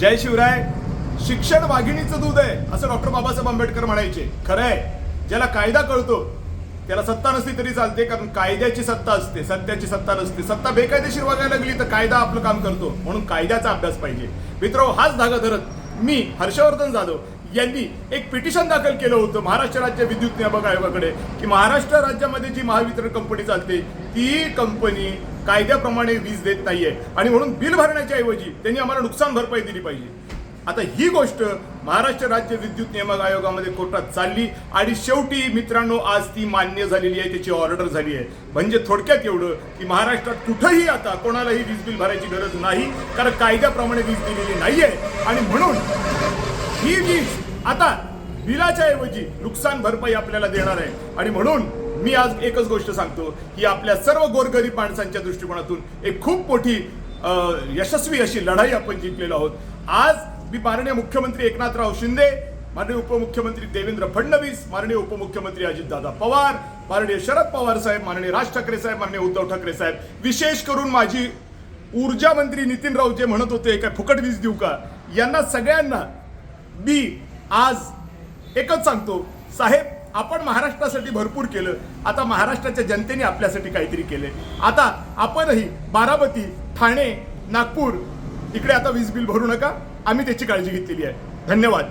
जय शिवराय. शिक्षण वाघिणीचं दूध आहे असं डॉक्टर बाबासाहेब आंबेडकर म्हणायचे. खरं आहे ज्याला कायदा कळतो त्याला सत्ता नसली तरी चालते कारण कायद्याची सत्ता असते सत्याची सत्ता नसते. सत्ता बेकायदेशीर वागायला लागली तर कायदा आपलं काम करतो म्हणून कायद्याचा अभ्यास पाहिजे. मित्र हाच धागा धरत मी हर्षवर्धन जाधव यांनी एक पिटिशन दाखल केलं होतं महाराष्ट्र राज्य विद्युत नियामक आयोगाकडे की महाराष्ट्र राज्यामध्ये जी महावितरण कंपनी चालते ती कंपनी कायद्याप्रमाणे वीज देत नाहीये. आणि म्हणून बिल भरण्याच्या ऐवजी त्यांनी आम्हाला नुकसान भरपाई दिली पाहिजे. आता ही गोष्ट महाराष्ट्र राज्य विद्युत नियामक आयोगामध्ये कोर्टात चालली आणि शेवटी मित्रांनो आज ती मान्य झालेली आहे त्याची ऑर्डर झाली आहे. म्हणजे थोडक्यात एवढं की महाराष्ट्रात कुठंही आता कोणालाही वीज बिल भरायची गरज नाही कारण कायद्याप्रमाणे वीज दिलेली नाहीये. आणि म्हणून ही वीज आता बिलाच्या ऐवजी नुकसान भरपाई आपल्याला देणार आहे. आणि म्हणून मी आज एकच गोष्ट सांगतो की आपल्या सर्व गोरगरीब माणसांच्या दृष्टिकोनातून एक खूप मोठी यशस्वी अशी लढाई आपण जिंकलेलो आहोत. आज मी माननीय मुख्यमंत्री एकनाथराव शिंदे माननीय उपमुख्यमंत्री देवेंद्र फडणवीस माननीय उपमुख्यमंत्री अजितदादा पवार माननीय शरद पवार साहेब माननीय राज ठाकरे साहेब माननीय उद्धव ठाकरे साहेब विशेष करून माझी ऊर्जा मंत्री नितीन राऊत जे म्हणत होते काय फुकट वीज देऊ का? यांना सगळ्यांना मी आज एकच सांगतो साहेब आपण महाराष्ट्रासाठी भरपूर केलं. आता महाराष्ट्राच्या जनतेने आपल्यासाठी काहीतरी केले आता आपणही बारामती ठाणे नागपूर इकडे आता वीज बिल भरू नका. आम्ही त्याची काळजी घेतलेली आहे. धन्यवाद.